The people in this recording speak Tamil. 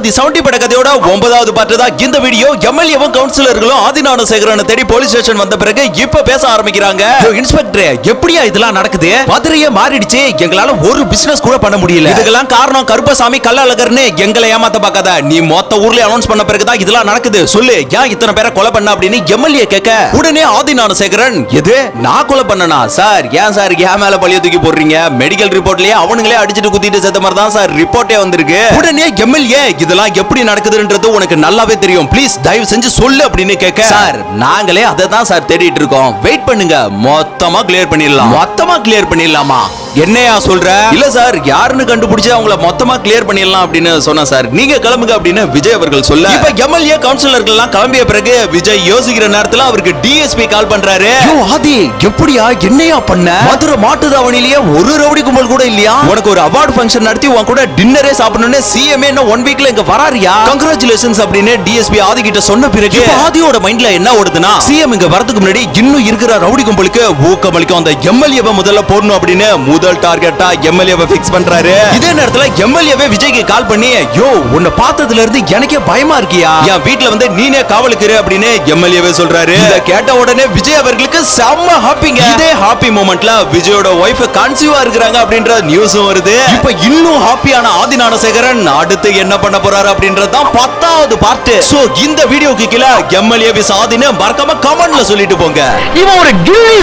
தளபதி செவன்டி பட கதையோட ஒன்பதாவது பாட்டு தான். இந்த வீடியோ எம்எல்ஏவும் கவுன்சிலர்களும் ஆதிநாத சேகரனை தேடி போலீஸ் ஸ்டேஷன் வந்த பிறகு இப்ப பேச ஆரம்பிக்கிறாங்க. இன்ஸ்பெக்டர் எப்படியா இதெல்லாம் நடக்குது? மதுரையே மாறிடுச்சு. எங்களால ஒரு பிசினஸ் கூட பண்ண முடியல. இதுக்கெல்லாம் காரணம் கருப்பசாமி கள்ளழகர்னு எங்களை ஏமாத்த பார்க்காத. நீ மொத்த ஊர்ல அனௌன்ஸ் பண்ண பிறகுதான் இதெல்லாம் நடக்குது. சொல்லு ஏன் இத்தனை பேரை கொலை பண்ண அப்படின்னு எம்எல்ஏ கேட்க உடனே ஆதிநாத சேகரன் எது? நான் கொலை பண்ணனா? சார் ஏன் சார் ஏன் மேல பழிய தூக்கி போடுறீங்க? மெடிக்கல் ரிப்போர்ட்லயே அவனுங்களே அடிச்சிட்டு குத்திட்டு செத்த மாதிரி தான் சார் ரிப்போர்ட்டே வந்திருக்கு. உடனே எம்எல்ஏ இதெல்லாம் எப்படி நடக்குதுன்றது உனக்கு நல்லாவே தெரியும். ப்ளீஸ் தயவு செஞ்சு சொல்லு அப்படின்னு கேட்க. சார் நாங்களே அதை தான் சார் தேடிட்டு இருக்கோம். வெயிட் பண்ணுங்க. மொத்தமா கிளியர் பண்ணிடலாம். மொத்தமா கிளியர் பண்ணிடலாமா? என்னையா சொல்ற? இல்ல சார் யாருன்னு கண்டுபிடிச்சு அவங்கள மொத்தமா கிளியர் பண்ணிடலாம் அப்படின்னு சொன்னா சார். நீங்க கிளம்புங்க அப்படின்னு விஜய் அவர்கள் சொல்ல. இப்ப எம்எல்ஏ கவுன்சிலர்கள் எல்லாம் கிளம்பிய பிறகு விஜய் யோசிக்கிற நேரத்துல அவருக்கு டிஎஸ்பி கால் பண்றாரு. ஆதி எப்படியா என்னையா பண்ண? மதுரை மாட்டுதாவணிலேயே ஒரு ரவுடி கும்பல் கூட இல்லையா? உனக்கு ஒரு அவார்ட் ஃபங்க்ஷன் நடத்தி உன் கூட டின்னரே சாப்பிடணும்னு சிஎம் என்ன ஒன் வீக்ல இங்க வராரியா? கங்க்ராச்சுலேஷன்ஸ் அப்படின்னு டிஎஸ்பி ஆதி கிட்ட சொன்ன பிறகு ஆதியோட மைண்ட்ல என்ன ஓடுதுன்னா சிஎம் இங்க வரதுக்கு முன்னாடி இன்னும் இருக்கிற ரவுடி கும்பலுக்கு ஊக்கமளிக்கும். அந்த எம்எல்ஏவை முதல்ல போடணும் அப்படின்னு முதல் டார்கெட்டா எம்எல்ஏவை ஃபிக்ஸ் பண்றாரு. இதே நேரத்துல எம்எல்ஏவே விஜய்க்கு கால் பண்ணி யோ உன்னை பார்த்ததுல இருந்து எனக்கே பயமா இருக்கியா? என் வீட்டுல வந்து நீனே காவலுக்குற அப்படின்னு எம்எல்ஏவே சொல்றாரு. இத கேட்ட உடனே விஜய் அவர்களுக்கு செம்ம ஹாப்பிங்க இதே ஹாப்பி மூமெண்ட்ல விஜயோட ஒய்ஃப் கன்சீவா இருக்கிறாங்க அப்படின்ற நியூஸும் வருது. இப்ப இன்னும் ஹாப்பியான ஆதி சேகரன் அடுத்து என்ன பண்ண போறாரு அப்படின்றது தான் பத்தாவது பார்ட் சோ இந்த வீடியோக்கு கீழே எம்எல்ஏ விஸ் ஆதின்னு மறக்காம கமெண்ட்ல சொல்லிட்டு போங்க. இவன் ஒரு கில்லி